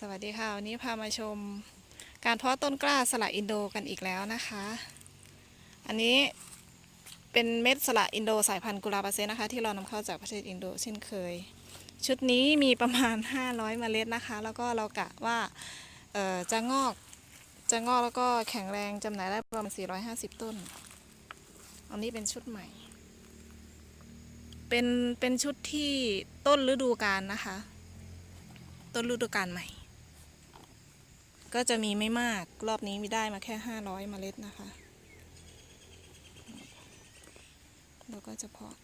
สวัสดีค่ะ วันนี้พามาชมการเพาะต้นกล้าสละอินโดกันอีกแล้วนะคะ อันนี้เป็นเม็ดสละอินโดสายพันธุ์กุลาปาเซนะคะ ที่เรานำเข้าจากประเทศอินโดเช่นเคย ชุดนี้มีประมาณ 500 เมล็ดนะคะ แล้วก็เรากะว่าจะงอกจะงอกแล้วก็แข็งแรงจำหน่ายได้ประมาณ 450 ต้น อันนี้เป็นชุดใหม่ เป็นเป็นชุดที่ต้นฤดูกาลนะคะ ต้นฤดูกาลใหม่ ก็จะมีไม่มาก รอบนี้มีได้มาแค่ 500 เมล็ดนะคะ แล้วก็จะเพาะ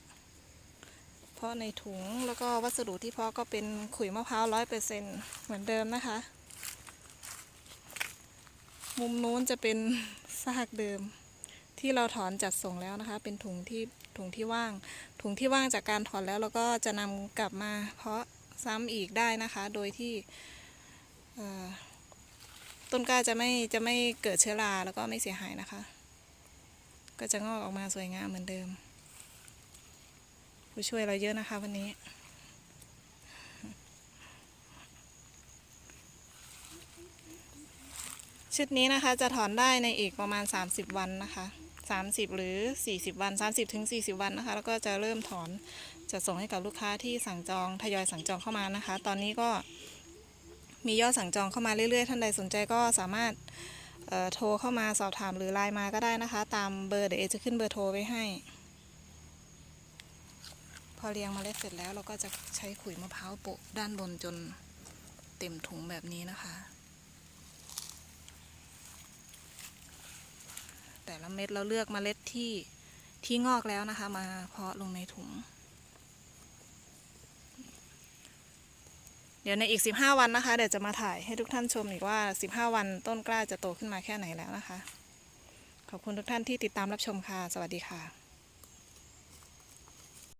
เพาะในถุง แล้วก็วัสดุที่เพาะก็เป็นขุยมะพร้าวร้อยเปอร์เซ็นเหมือนเดิมนะคะ มุมนู้นจะเป็นซากเดิม ที่เราถอนจัดส่งแล้วนะคะ เป็นถุงที่ถุงที่ว่าง ถุงที่ว่างจากการถอนแล้วเราก็จะนำกลับมาเพาะซ้ำอีกได้นะคะ โดยที่เอ่อ ต้นกล้าจะไม่จะไม่เกิดเชื้อราแล้วก็ไม่เสียหายนะคะ ก็จะงอกออกมาสวยงามเหมือนเดิม ผู้ช่วยเราเยอะนะคะวันนี้ชุดนี้นะคะจะถอนได้ในอีกประมาณ 30 วันนะคะ 30 หรือ 40 วัน 30ถึง40 วันนะคะ แล้วก็จะเริ่มถอนจะส่งให้กับลูกค้าที่สั่งจองทยอยสั่งจองเข้ามานะคะ ตอนนี้ก็ มียอดสั่งจองเข้ามาเรื่อยๆ ท่านใดสนใจก็สามารถโทรเข้ามาสอบถามหรือไลน์มาก็ได้นะคะ ตามเบอร์เดี๋ยวเอจะขึ้นเบอร์โทรไว้ให้ พอเรียงเมาเล็ดเสร็จแล้วเราก็จะใช้ขุยมะพร้าวโปะด้านบนจนเต็มถุงแบบนี้นะคะ แต่ละเม็ดเราเลือกเมล็ดที่ที่งอกแล้วนะคะ มาเพาะลงในถุง ดี๋ยวในอีก 15 วันนะคะ เดี๋ยวจะมาถ่ายให้ทุกท่านชมอีกว่า 15 วันต้นกล้าจะโตขึ้นมาแค่ไหนแล้วนะคะ ขอบคุณทุกท่านที่ติดตามรับชมค่ะ สวัสดีค่ะ